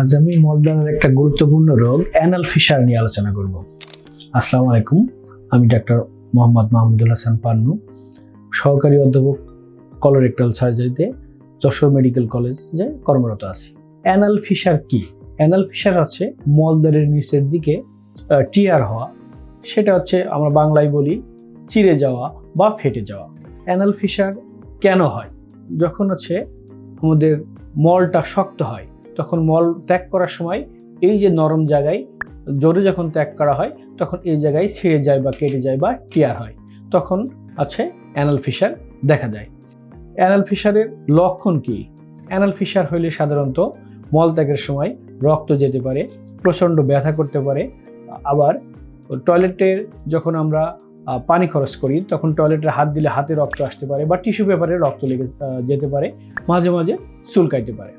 আজ আমি মলদানের একটা গুরুত্বপূর্ণ রোগ, অ্যানাল ফিশার নিয়ে আলোচনা করব। আসসালামু আলাইকুম, আমি ডাক্তার মোহাম্মদ মাহমুদুল হাসান পান্নু, সহকারী অধ্যাপক কলোরেক্টাল সার্জারিতে যশোর মেডিকেল কলেজে কর্মরত আছি। অ্যানাল ফিশার কি? অ্যানাল ফিশার হচ্ছে মলদারের নিচের দিকে টিয়ার হওয়া, সেটা হচ্ছে আমরা বাংলায় বলি চিড়ে যাওয়া বা ফেটে যাওয়া। অ্যানাল ফিশার কেন হয়? যখন হচ্ছে আমাদের মলটা শক্ত হয় তখন মল ত্যাগ করার সময় এই যে নরম জায়গায় জোরে যখন ত্যাগ করা হয়, তখন এই জায়গায় ছিঁড়ে যায় বা কেটে যায় বা টিয়ার হয়। তখন আছে অ্যানাল ফিশার দেখা যায়। অ্যানাল ফিশারের লক্ষণ কি? অ্যানাল ফিশার হইলে সাধারণত মল ত্যাগের সময় রক্ত যেতে পারে, প্রচণ্ড ব্যথা করতে পারে। আবার টয়লেটের যখন আমরা পানি খরচ করি, তখন টয়লেটের হাত দিলে হাতে রক্ত আসতে পারে বা টিস্যু পেপারে রক্ত লেগে যেতে পারে, মাঝে মাঝে চুলকাইতে পারে।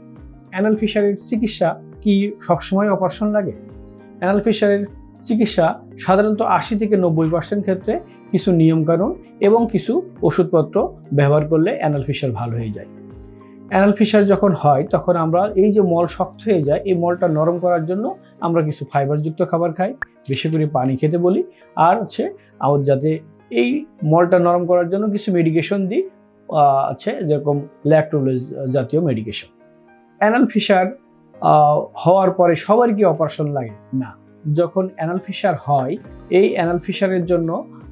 অ্যানাল ফিশারের চিকিৎসা কি সবসময় অপারেশন লাগে? অ্যানাল ফিশারের চিকিৎসা সাধারণত আশি থেকে নব্বই পার্সেন্ট ক্ষেত্রে কিছু নিয়মকানুন এবং কিছু ওষুধপত্র ব্যবহার করলে অ্যানাল ফিশার ভালো হয়ে যায়। অ্যানাল ফিশার যখন হয়, তখন আমরা এই যে মল শক্ত হয়ে যায়, এই মলটা নরম করার জন্য আমরা কিছু ফাইবারযুক্ত খাবার খাই, বেশি করে পানি খেতে বলি। আর হচ্ছে আমার যাতে এই মলটা নরম করার জন্য কিছু মেডিকেশন দিই আছে যেরকম ল্যাক্টোলোজ জাতীয় মেডিকেশন অ্যানাল ফিশার হওয়ার পরে সবার কি অপারেশন লাগে? না। যখন অ্যানাল ফিশার হয়, এই অ্যানাল ফিশারের জন্য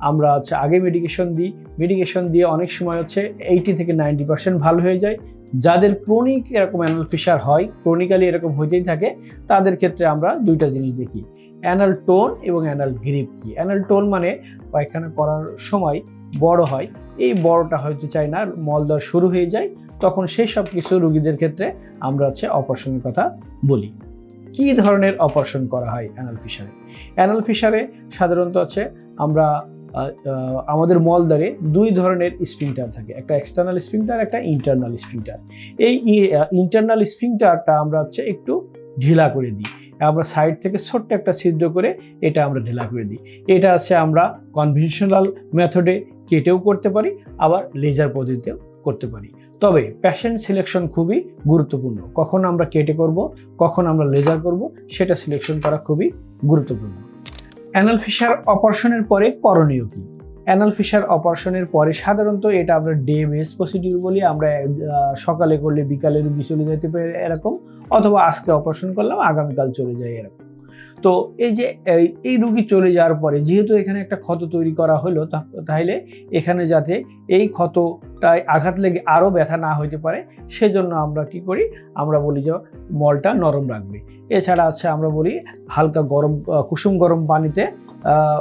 আমরা হচ্ছে আগে মেডিকেশন দিই। মেডিকেশন দিয়ে অনেক সময় হচ্ছে এইটি থেকে নাইনটি পার্সেন্ট ভালো হয়ে যায়। যাদের ক্রনিক এরকম অ্যানাল ফিশার হয় ক্রনিক্যালি এরকম হইতেই থাকে, তাদের ক্ষেত্রে আমরা দুইটা জিনিস দেখি। অ্যানাল টোন এবং অ্যানাল গ্রিপ কি? অ্যানাল টোন মানে পায়খানা করার সময় বড় হয়। এই বড়টা হয়তো চাই না মলদার শুরু হয়ে যায় তখন সেই সব কিছু রুগীদের ক্ষেত্রে আমরা হচ্ছে অপারেশনের কথা বলি। কি ধরনের অপারেশন করা হয় অ্যানাল ফিশারে? অ্যানাল ফিশারে সাধারণত হচ্ছে আমরা আমাদের মলদারে দুই ধরনের স্পিংটার থাকে, একটা এক্সটার্নাল স্পিংটার একটা ইন্টারনাল স্পিংটার এই ইন্টারনাল স্পিংটারটা আমরা হচ্ছে একটু ঢিলা করে দিই। আমরা সাইড থেকে ছোট্ট একটা ছিদ্র করে এটা আমরা ঢিলা করে দিই। এটা আছে আমরা কনভেনশনাল মেথডে কেটেও করতে পারি, আবার লেজার পদ্ধতিতেও করতে পারি। তবে প্যাশেন্ট সিলেকশন খুবই গুরুত্বপূর্ণ। কখন আমরা কেটে করব, কখন আমরা লেজার করব, সেটা সিলেকশন করা খুবই গুরুত্বপূর্ণ। অ্যানাল ফিশার অপারেশনের পরে করণীয় কি? অ্যানাল ফিশার অপারেশনের পরে সাধারণত এটা আমরা ডিএমএস প্রসিডিউর বলি, আমরা সকালে করলে বিকালে রুগী চলে যেতে পারে এরকম, অথবা আজকে অপারেশন করলাম, আগামীকাল চলে যায় এরকম। তো এই যে, এই- রুগী চলে যাওয়ার পরে যেহেতু এখানে একটা ক্ষত তৈরি করা হলো তাহলে এখানে যাতে এই ক্ষতটায় আঘাত লেগে আরও ব্যথা না হইতে পারে, সেজন্য আমরা কি করি, আমরা বলি যে মলটা নরম রাখবে। এছাড়া আছে আমরা বলি হালকা গরম কুসুম গরম পানিতে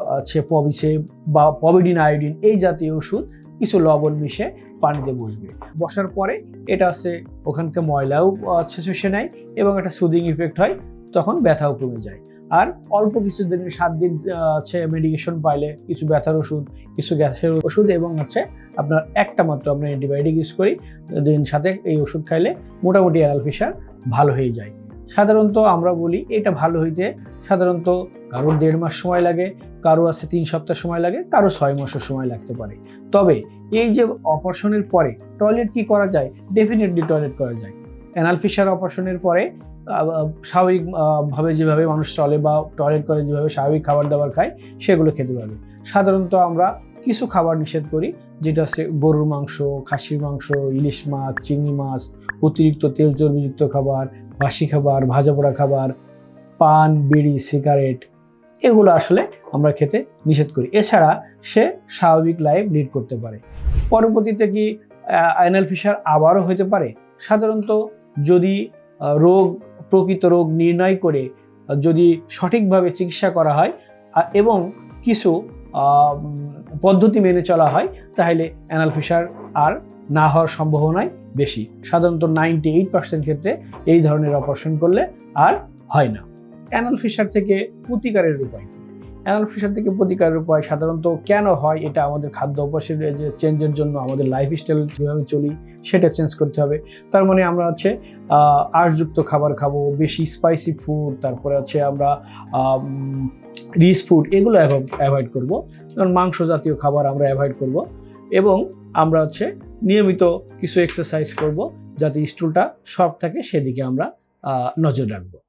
আছে পবিসে বা পবিডিন আয়োডিন এই জাতীয় ওষুধ কিছু লবণ মিশে পানিতে বসবে। বসার পরে এটা হচ্ছে ওখানকার ময়লাও শুষে নেয় এবং একটা সুদিং ইফেক্ট হয়, তখন ব্যথাও কমে যায়। আর অল্প কিছু দিন সাত দিন হচ্ছে মেডিকেশন পাইলে কিছু ব্যথার ওষুধ, কিছু গ্যাসের ওষুধ এবং হচ্ছে আপনার একটা মাত্র আমরা অ্যান্টিবায়োটিক ইউজ করি, দিন সাথে এই ওষুধ খাইলে মোটামুটি অ্যানাল ফিশার ভালো হয়ে যায়। সাধারণত আমরা বলি এটা ভালো হইতে সাধারণত কারও দেড় মাস সময় লাগে, কারও আছে তিন সপ্তাহ সময় লাগে, কারও ছয় মাসের সময় লাগতে পারে। তবে এই যে অপারেশনের পরে টয়লেট কি করা যায়? ডেফিনেটলি টয়লেট করা যায়। অ্যানাল ফিশার অপারেশনের পরে আহ, স্বাভাবিক যেভাবে মানুষ চলে বা টয়লেট করে যেভাবে স্বাভাবিক খাবার দাবার খায় সেগুলো খেতে পারবে। সাধারণত আমরা কিছু খাবার নিষেধ করি যেটা হচ্ছে গরুর মাংস খাসির মাংস ইলিশ মাছ চিংড়ি মাছ অতিরিক্ত তেল চর্বিযুক্ত খাবার বাসি খাবার ভাজা পোড়া খাবার পান বিড়ি সিগারেট এগুলো আসলে আমরা খেতে নিষেধ করি। এছাড়া সে স্বাভাবিক লাইফ লিড করতে পারে। পরবর্তীতে কি অ্যানাল ফিশার আবারও হতে পারে? সাধারণত যদি রোগ প্রকৃত রোগ নির্ণয় করে যদি সঠিকভাবে চিকিৎসা করা হয় এবং কিছু পদ্ধতি মেনে চলা হয়, তাহলে অ্যানাল ফিশার আর না হওয়ার সম্ভাবনাই বেশি সাধারণত নাইনটি এইট পার্সেন্ট ক্ষেত্রে এই ধরনের অপারেশন করলে আর হয় না অ্যানাল ফিশার থেকে প্রতিকারের উপায়? অ্যানাল ফিশার থেকে প্রতিকারের উপায় সাধারণত কেন হয় এটা আমাদের খাদ্য অভ্যাসের যে চেঞ্জের জন্য আমাদের লাইফস্টাইল যেভাবে চলি সেটা চেঞ্জ করতে হবে। তার মানে আমরা হচ্ছে আহ, আঁশযুক্ত খাবার খাব বেশি স্পাইসি ফুড তারপরে হচ্ছে আমরা রিচ ফুড এগুলো অ্যাভয়েড করব। যেমন মাংস জাতীয় খাবার আমরা অ্যাভয়েড করব এবং আমরা হচ্ছে নিয়মিত কিছু এক্সারসাইজ করব যাতে স্টুলটা সব থাকে সেদিকে আমরা নজর রাখব।